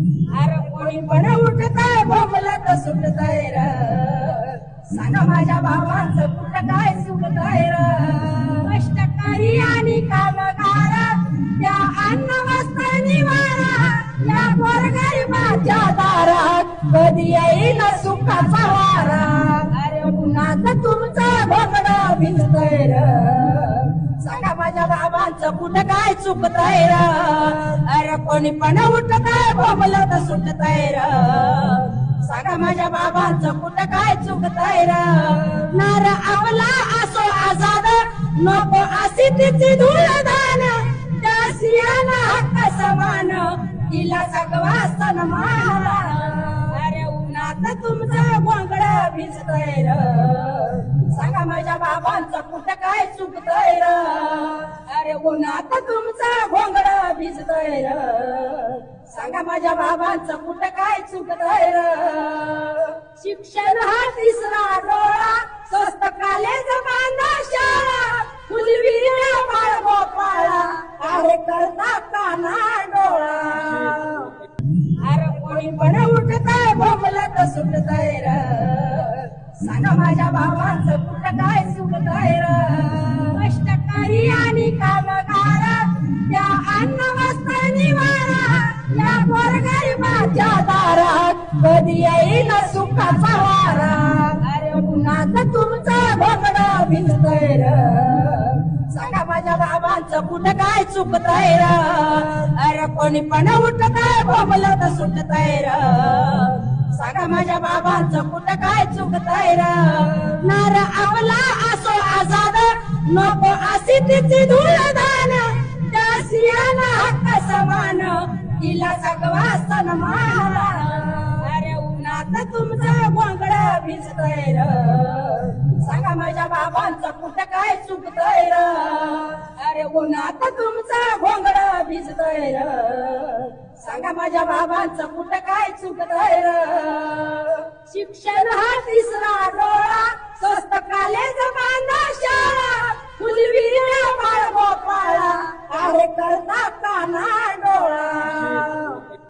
अरे कोणी पण उठताय तर सुटताय र. सांगा माझ्या भावांचं कुठं काय सुटताय र. कष्टकरी आणि कामगार त्या अन्न वस्त्र निवारा या गोरगरिबाच्या दारात कधी येईल सुखाचा वारा. अरे उन्हात तुमचं भोगडं भिजतय र. सांगा माझ्या बाबांचं कुठं काय चुकतय र. कोणी पण उठतय सुटत सुटतय र. सांगा माझ्या बाबांचं कुठं काय चुकतय र. नार आपला असो आझाद नको अशी तिची धुळदान त्या स्त्रियाला हक्क समान तिला सगवा सन्मान अरे उन्हात तुमचं गोंगड भिजतय र. सांगा माझ्या बाबांचं कुठं काय चुकतय र. अरे उन्हात तुमचं गोंगड भिजतय र. सांगा माझ्या बाबांचं कुठं काय चुकतय र. शिक्षण हा तिसरा डोळा स्वस्त कालेज बांधा शाळा फुलवी बाळ गोपाळा करता काना डोळा. अरे कोणी पण उठताय बोंबलत सुटताय र. सांगा माझ्या बाबांचं कुठं काय सुटताय र. कष्टकरी आणि कामगार त्या अन्न निवारा या गोरगरिबाच्या दारात कधी येईल सुखाचा वारा. अरे उन्हात तुमचा भोगडं भिजतय सांगा माझ्या बाबांचं कुठं काय चुकतय र. अरे कोणी पण उठतय तर सुटतय र. सांगा माझ्या बाबांचं कुठं काय चुकतय र. नार आपला असो आजाद नको अशी तिची धुळदा समान तिला सगवा सन्मानला अरे उन्हात तुमचा गोंगड भिजतय र. सांगा माझ्या बाबांचं कुठं काय चुकतय र. अरे उन्हात तुमचा गोंगड भिजतय र. सांगा माझ्या बाबांचं कुठं काय चुकतय र. शिक्षण हा तिसरा डोळा स्वस्त काले जमाना शाळा फुलवी बाळ गोपाळा. अरे करता काना